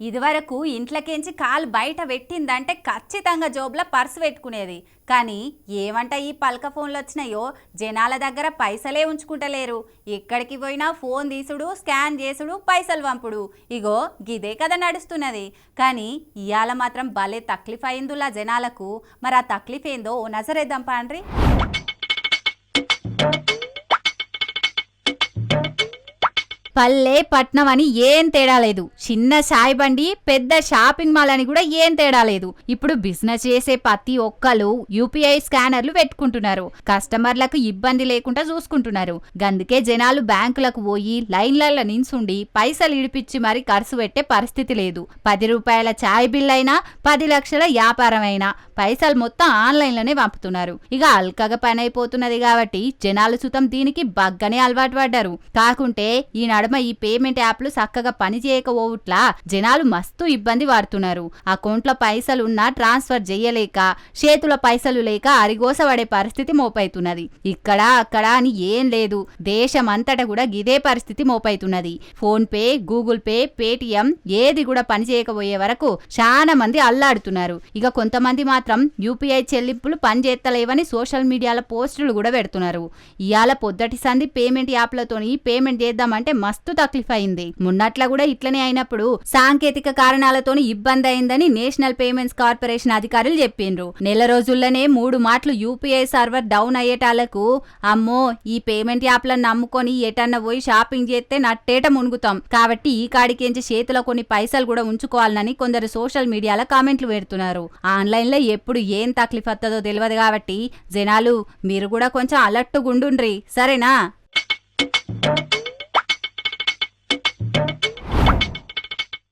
ఇదివరకు ఇంట్లోకేంచి కాలు బయట పెట్టిందంటే ఖచ్చితంగా జోబులో పర్సు పెట్టుకునేది. కానీ ఏమంట ఈ పలక ఫోన్లు వచ్చినాయో జనాల దగ్గర పైసలే ఉంచుకుంటలేరు. ఎక్కడికి పోయినా ఫోన్ తీసుడు స్కాన్ చేసుడు పైసలు పంపుడు. ఇగో గిదే కదా నడుస్తున్నది. కానీ ఇవాళ మాత్రం భలే తక్లీఫ్ అయిందిలా జనాలకు. మరి ఆ తక్లీఫ్ ఏందో ఓ నజరేద్దాం పాండ్రి. పల్లె పట్నం అని ఏం తేడా లేదు. చిన్న సాయి బండి పెద్ద షాపింగ్ మాల్ అని కూడా ఏం తేడా లేదు. ఇప్పుడు బిజినెస్ చేసే ప్రతి ఒక్కరు యూపీఐ స్కానర్లు పెట్టుకుంటున్నారు. కస్టమర్లకు ఇబ్బంది లేకుండా చూసుకుంటున్నారు. గందుకే జనాలు బ్యాంకులకు పోయి లైన్లలో నించుండి పైసలు ఇడిపించి మరి ఖర్చు పెట్టే పరిస్థితి లేదు. పది రూపాయల చాయ్ బిల్ అయినా పది లక్షల వ్యాపారం అయినా పైసలు మొత్తం ఆన్లైన్లోనే పంపుతున్నారు. ఇక అల్కగా పని అయిపోతున్నది కాబట్టి జనాలు సుతం దీనికి బగ్గనే అలవాటు పడ్డారు. కాకుంటే ఈ నడమ ఈ పేమెంట్ యాప్లు చక్కగా పని చేయకపోవట్లా జనాలు మస్తు ఇబ్బంది పడుతున్నారు. అకౌంట్లో పైసలున్నా ట్రాన్స్ఫర్ చేయలేక చేతుల పైసలు లేక అరిగోసపడే పరిస్థితి మోపైతున్నది. ఇక్కడ అక్కడ అని ఏం లేదు. దేశమంతటా కూడా గిదే పరిస్థితి మోపైతున్నది. Phone pay Google pay Paytm ఏది కూడా పని చేయకపోయే వరకు చాలా మంది అల్లాడుతున్నారు. ఇక కొంతమంది మాత్రం మాత్రం యూపీఐ చెల్లింపులు పనిచేస్తలేవని సోషల్ మీడియాలో పోస్టులు కూడా పెడుతున్నారు. ఇవాళ పొద్దటి సంది పేమెంట్ యాప్లతోని పేమెంట్ చేద్దామంటే మస్తు తక్లీఫ్ అయింది మున్నట్ల కూడా ఇట్లనే అయినప్పుడు సాంకేతిక కారణాలతోని ఇబ్బంది అయిందని నేషనల్ పేమెంట్స్ కార్పొరేషన్ అధికారులు చెప్పిండ్రు నెల రోజుల్లోనే మూడు మాటలు యూపీఐ సర్వర్ డౌన్ అయ్యేటాలకు అమ్మో ఈ పేమెంట్ యాప్లను నమ్ముకొని ఎటన్నా పోయి షాపింగ్ చేస్తే నట్టేట మునుగుతాం. కాబట్టి ఈ కాడికించి చేతిలో కొన్ని పైసలు కూడా ఉంచుకోవాలని కొందరు సోషల్ మీడియాలో కామెంట్లు పెడుతున్నారు. ఆన్లైన్లో ఎప్పుడు ఏం తక్లీఫ్ వస్తుందో తెలియదు కాబట్టి జనాలు మీరు కూడా కొంచెం అలర్ట్ గుండుండ్రి సరేనా?